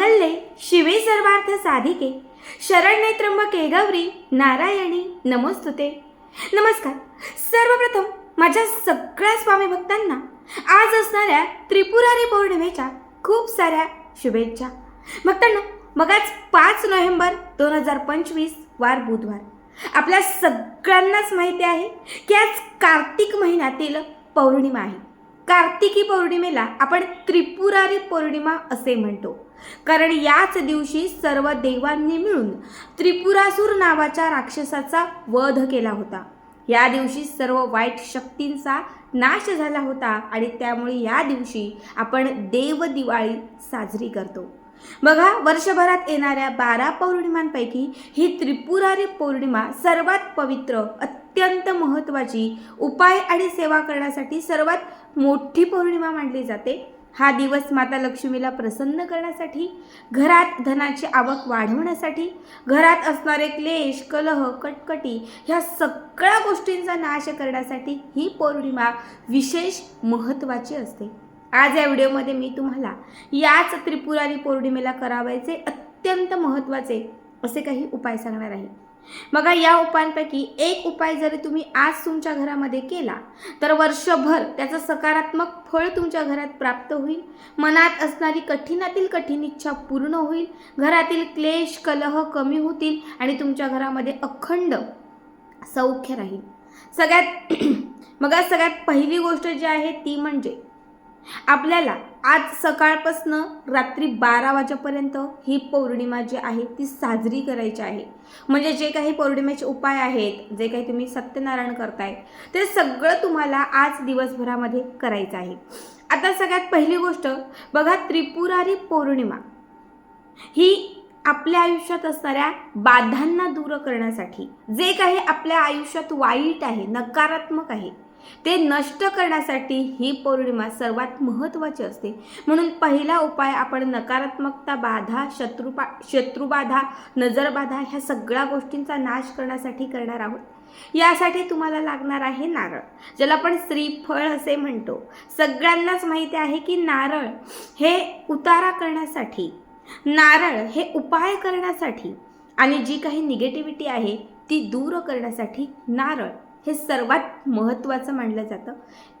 मांगल्ये शिवे सर्वार्थ साधिके. शरण्ये त्र्यंबके गौरी नारायणी नमोस्तुते. नमस्कार. सर्वप्रथम माझ्या सगळ्या स्वामी भक्तांना आज असणाऱ्या त्रिपुरारी पौर्णिमेच्या खूप साऱ्या शुभेच्छा. भक्तांना मग आज पाच नोव्हेंबर दोन हजार पंचवीस वार बुधवार. आपल्या सगळ्यांनाच माहिती आहे की आज कार्तिक महिन्यातील पौर्णिमा आहे. कार्तिकी पौर्णिमेला आपण त्रिपुरारी पौर्णिमा असे म्हणतो. कारण याच दिवशी सर्व देवांनी मिळून त्रिपुरासूर नावाच्या राक्षसाचा वध केला होता. या दिवशी सर्व वाईट शक्तींचा नाश झाला होता आणि त्यामुळे या दिवशी आपण देव दिवाळी साजरी करतो. बघा वर्षभरात येणाऱ्या बारा पौर्णिमांपैकी ही त्रिपुरारी पौर्णिमा सर्वात पवित्र अत्यंत महत्त्वाची उपाय आणि सेवा करण्यासाठी सर्वात मोठी पौर्णिमा मानली जाते. हा दिवस माता लक्ष्मीला प्रसन्न करण्यासाठी घरात धनाची आवक वाढवण्यासाठी घरात असणारे क्लेश कलह कटकटी ह्या सगळ्या गोष्टींचा नाश करण्यासाठी ही पौर्णिमा विशेष महत्त्वाची असते. आज या व्हिडिओमध्ये मी तुम्हाला याच त्रिपुरारी पौर्णिमेला करावायचे अत्यंत महत्त्वाचे असे काही उपाय सांगणार आहे. बघा या उपायांपैकी एक उपाय जरी तुम्ही आज तुमच्या घरामध्ये केला तर वर्षभर त्याचं सकारात्मक फळ तुमच्या घरात प्राप्त होईल. मनात असणारी कठीणातील कठीण इच्छा पूर्ण होईल. घरातील क्लेश कलह कमी होतील आणि तुमच्या घरामध्ये अखंड सौख्य राहील. सगळ्यात बघा सगळ्यात पहिली गोष्ट जी आहे ती म्हणजे आपल्याला आज सकाळपासनं रात्री बारा वाजेपर्यंत ही पौर्णिमा जी आहे ती साजरी करायची आहे. म्हणजे जे काही पौर्णिमेचे उपाय आहेत जे काही तुम्ही सत्यनारायण करताय ते सगळं तुम्हाला आज दिवसभरामध्ये करायचं आहे. आता सगळ्यात पहिली गोष्ट बघा त्रिपुरारी पौर्णिमा. ही आपल्या आयुष्यात असणाऱ्या बाधांना दूर करण्यासाठी जे काही आपल्या आयुष्यात वाईट आहे नकारात्मक आहे ते नष्ट करण्यासाठी ही पौर्णिमा सर्वात महत्त्वाची असते. म्हणून पहिला उपाय आपण नकारात्मकता बाधा शत्रुपा शत्रुबाधा नजरबाधा ह्या सगळ्या गोष्टींचा नाश करण्यासाठी करणार आहोत. यासाठी तुम्हाला लागणार आहे नारळ. ज्याला आपण श्रीफळ असे म्हणतो. सगळ्यांनाच माहिती आहे की नारळ हे उतारा करण्यासाठी नारळ हे उपाय करण्यासाठी आणि जी काही निगेटिव्हिटी आहे ती दूर करण्यासाठी नारळ हे सर्वात महत्त्वाचं मानलं जातं.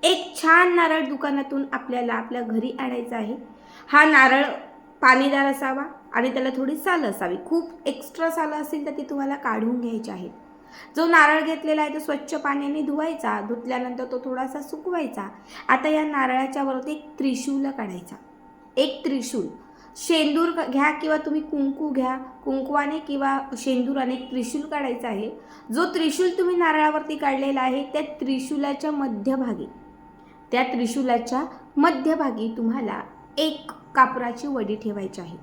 एक छान नारळ दुकानातून आपल्याला आपल्या घरी आणायचा आहे. हा नारळ पाणीदार असावा आणि त्याला थोडी सालं असावी. खूप एक्स्ट्रा सालं असतील तर ती तुम्हाला काढून घ्यायची आहेत. जो नारळ घेतलेला आहे तो स्वच्छ पाण्याने धुवायचा. धुतल्यानंतर तो थोडासा सुकवायचा. आता या नारळाच्या वरती एक त्रिशूल काढायचा एक त्रिशूल. शेंदूर घ्या किंवा तुम्ही कुंकू घ्या कुंकवाने किंवा शेंदुराने त्रिशूल काढायचा आहे. जो त्रिशूल तुम्ही नारळावरती काढलेला आहे त्या त्रिशूलाच्या मध्यभागी त्या त्रिशूलाच्या मध्यभागी तुम्हाला एक कापराची वडी ठेवायची आहे.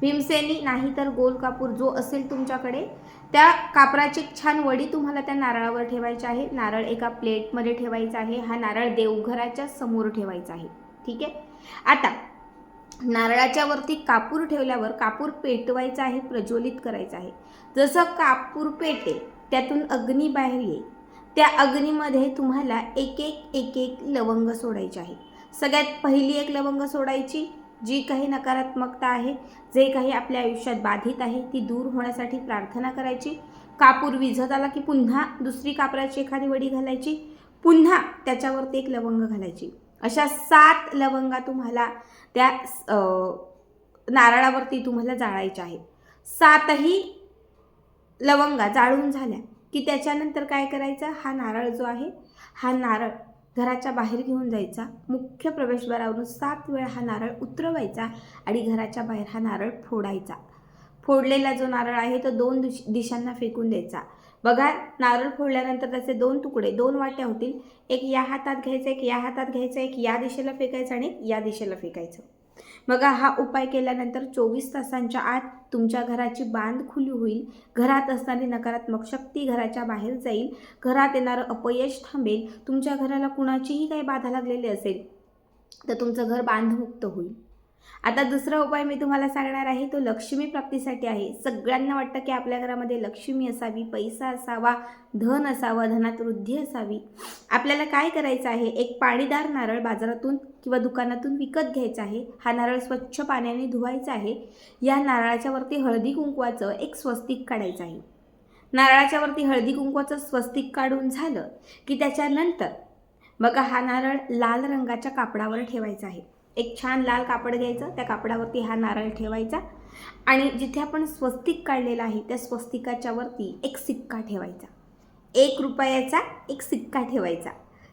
भीमसेनी नाही तर गोल कापूर जो असेल तुमच्याकडे त्या कापराची छान वडी तुम्हाला त्या नारळावर ठेवायची आहे. नारळ एका प्लेटमध्ये ठेवायचा आहे. हा नारळ देवघराच्या समोर ठेवायचा आहे. ठीक आहे? आता नारळाच्या वरती कापूर ठेवल्यावर कापूर पेटवायचा आहे प्रज्वलित करायचा आहे. जसं कापूर पेटेल त्यातून अग्नी बाहेर येईल. त्या अग्नीमध्ये तुम्हाला एक एक एक एक लवंग सोडायचे आहे सगळ्यात पहिली एक लवंग सोडायची जी काही नकारात्मकता आहे जे काही आपल्या आयुष्यात बाधित आहे ती दूर होण्यासाठी प्रार्थना करायची. कापूर विझत आला की पुन्हा दुसरी कापराची एखादी वडी घालायची. पुन्हा त्याच्यावरती एक लवंग घालायची. अशा सात लवंगा तुम्हाला त्या नारळावरती तुम्हाला जाळायच्या आहेत. सातही लवंगा जाळून झाल्या की त्याच्यानंतर काय करायचं? हा नारळ जो आहे हा नारळ घराच्या बाहेर घेऊन जायचा. मुख्य प्रवेशद्वारावरून सात वेळा हा नारळ उतरवायचा आणि घराच्या बाहेर हा नारळ फोडायचा. फोडलेला जो नारळ आहे तो दोन दिश दिशांना फेकून द्यायचा. बघा नारळ फोडल्यानंतर त्याचे दोन तुकडे दोन वाट्या होतील. एक या हातात घ्यायचं एक या हातात घ्यायचं एक या दिशेला फेकायचं आणि या दिशेला फेकायचं. बघा हा उपाय केल्यानंतर चोवीस तासांच्या आत तुमच्या घराची बांध खुली होईल. घरात असणारी नकारात्मक शक्ती घराच्या बाहेर जाईल. घरात येणारं अपयश थांबेल. तुमच्या घराला कुणाचीही काही बाधा लागलेली असेल तर तुमचं घर बांधमुक्त होईल. आता दुसरा उपाय मी तुम्हाला सांगणार आहे तो लक्ष्मी प्राप्तीसाठी आहे. सगळ्यांना वाटतं की आपल्या घरामध्ये लक्ष्मी असावी पैसा असावा धन असावा धनात वृद्धी असावी. आपल्याला काय करायचं आहे? एक पाणीदार नारळ बाजारातून किंवा दुकानातून विकत घ्यायचा आहे. हा नारळ स्वच्छ पाण्याने धुवायचा आहे. या नारळाच्या वरती हळदी कुंकवाचं एक स्वस्तिक काढायचं आहे. नारळाच्या वरती हळदी कुंकवाचं स्वस्तिक काढून झालं की त्याच्यानंतर बघा हा नारळ लाल रंगाच्या कापडावर ठेवायचा आहे. एक छान लाल कापड घ्यायचं त्या कापडावरती हा नारळ ठेवायचा आणि जिथे आपण स्वस्तिक काढलेला आहे त्या स्वस्तिकाच्या वरती एक सिक्का ठेवायचा. एक रुपयाचा एक सिक्का ठेवायचा.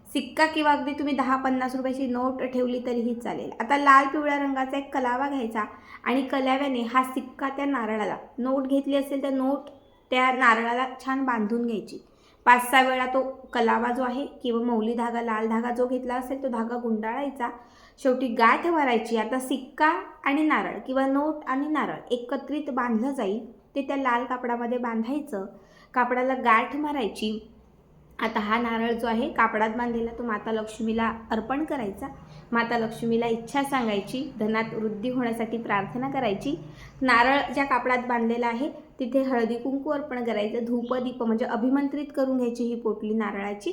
सिक्का किंवा अगदी तुम्ही दहा पन्नास रुपयाची नोट ठेवली तरीही चालेल. आता लाल पिवळ्या रंगाचा एक कलावा घ्यायचा आणि कलाव्याने हा सिक्का त्या नारळाला नोट घेतली असेल तर नोट त्या नारळाला छान बांधून घ्यायची. पाच सहा वेळा तो कलावा जो आहे किंवा मौली धागा लाल धागा जो घेतला असेल तो धागा गुंडाळायचा. शेवटी गाठ मारायची आता सिक्का आणि नारळ किंवा नोट आणि नारळ एकत्रित बांधलं जाईल. ते त्या लाल कापडामध्ये बांधायचं. कापडाला गाठ मारायची. आता हा नारळ जो आहे कापडात बांधलेला तो माता लक्ष्मीला अर्पण करायचा. माता लक्ष्मीला इच्छा सांगायची. धनात वृद्धी होण्यासाठी प्रार्थना करायची. नारळ ज्या कापडात बांधलेला आहे तिथे हळदी कुंकू अर्पण करायचं. धूपदीप म्हणजे अभिमंत्रित करून घ्यायची ही पोटली नारळाची.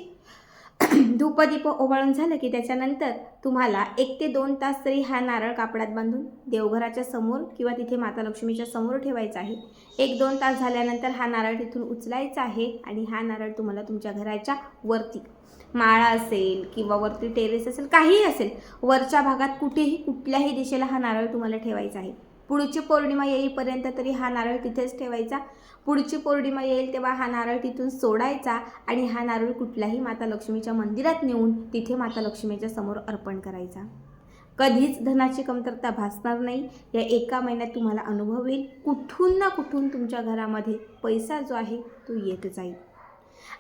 धूपदीप ओवाळून झालं की त्याच्यानंतर तुम्हाला एक ते दोन तास तरी हा नारळ कापडात बांधून देवघराच्या समोर किंवा तिथे माता लक्ष्मीच्या समोर ठेवायचा आहे. एक दोन तास झाल्यानंतर हा नारळ तिथून उचलायचा आहे आणि हा नारळ तुम्हाला तुमच्या घराच्या वरती माळा असेल किंवा वरती टेरेस असेल काहीही असेल वरच्या भागात कुठेही कुठल्याही दिशेला हा नारळ तुम्हाला ठेवायचा आहे. पुढची पौर्णिमा येईपर्यंत तरी हा नारळ तिथेच ठेवायचा. पुढची पौर्णिमा येईल तेव्हा हा नारळ तिथून सोडायचा आणि हा नारळ कुठल्याही माता लक्ष्मीच्या मंदिरात नेऊन तिथे माता लक्ष्मीच्या समोर अर्पण करायचा. कधीच धनाची कमतरता भासणार नाही. या एका महिन्यात तुम्हाला अनुभव येईल. कुठून ना कुठून तुमच्या घरामध्ये पैसा जो आहे तो येत जाईल.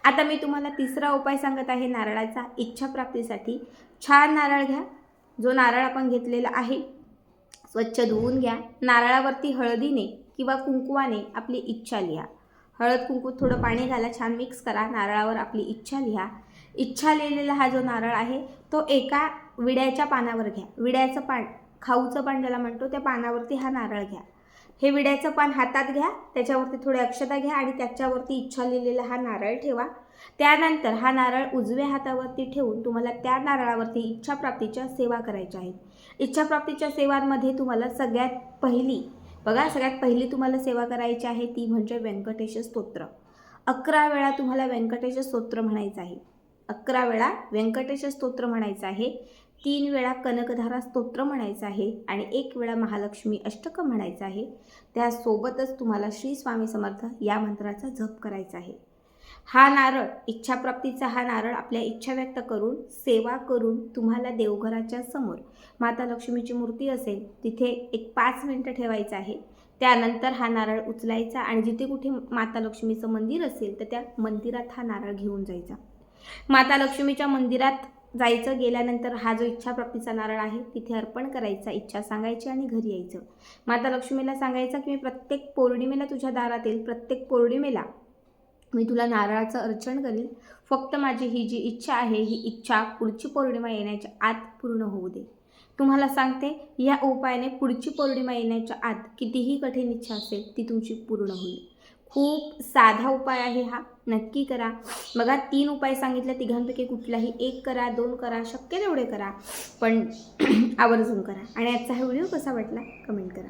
आता मी तुम्हाला तिसरा उपाय सांगत आहे नारळाचा. इच्छाप्राप्तीसाठी छान नारळ घ्या. जो नारळ आपण घेतलेला आहे स्वच्छ धुवून घ्या. नारळावरती हळदीने किंवा कुंकवाने आपली इच्छा लिहा. हळद कुंकू थोडं पाणी घाला छान मिक्स करा. नारळावर आपली इच्छा लिहा. इच्छा लिहिलेला हा जो नारळ आहे तो एका विड्याच्या पानावर घ्या. विड्याचं पान खाऊचं पान ज्याला म्हणतो त्या पानावरती हा नारळ घ्या. हे विड्याचं पान हातात घ्या त्याच्यावरती थोडी अक्षता घ्या आणि त्याच्यावरती इच्छा लिहिलेला हा नारळ ठेवा. त्यानंतर हा नारळ उजव्या हातावरती ठेवून तुम्हाला त्या नारळावरती इच्छाप्राप्तीच्या सेवा करायच्या आहेत. इच्छाप्राप्तीच्या सेवांमध्ये तुम्हाला सगळ्यात पहिली बघा सगळ्यात पहिली तुम्हाला सेवा करायची आहे ती म्हणजे व्यंकटेश स्तोत्र. अकरा वेळा तुम्हाला व्यंकटेश स्तोत्र म्हणायचं आहे. अकरा वेळा व्यंकटेश स्तोत्र म्हणायचं आहे. तीन वेळा कनकधारा स्तोत्र म्हणायचं आहे आणि एक वेळा महालक्ष्मी अष्टक म्हणायचं आहे. त्यासोबतच तुम्हाला श्री स्वामी समर्थ या मंत्राचा जप करायचा आहे. हा नारळ इच्छाप्राप्तीचा हा नारळ आपल्या इच्छा व्यक्त करून सेवा करून तुम्हाला देवघराच्या समोर माता लक्ष्मीची मूर्ती असेल तिथे एक पाच मिनटं ठेवायचं आहे. त्यानंतर हा नारळ उचलायचा आणि जिथे कुठे माता लक्ष्मीचं मंदिर असेल तर त्या मंदिरात हा नारळ घेऊन जायचा. माता लक्ष्मीच्या मंदिरात जायचं गेल्यानंतर हा जो इच्छाप्राप्तीचा नारळ आहे तिथे अर्पण करायचा इच्छा सांगायची आणि घरी यायचं. माता लक्ष्मीला सांगायचं की मी प्रत्येक पौर्णिमेला तुझ्या दारात येईल प्रत्येक पौर्णिमेला मी तुला नारळाचं अर्चन करील फक्त माझी ही जी इच्छा आहे ही इच्छा पुढची पौर्णिमा येण्याच्या आत पूर्ण होऊ दे. तुम्हाला सांगते या उपायाने पुढची पौर्णिमा येण्याच्या आत कितीही कठीण इच्छा असेल ती तुमची पूर्ण होईल. खूप साधा उपाय आहे हा. नक्की करा. बघा तीन उपाय सांगितले तिघांपैकी कुठलाही एक करा दोन करा शक्य तेवढे करा. पण आवर्जून करा. आणि आजचा हा व्हिडिओ कसा वाटला कमेंट करा.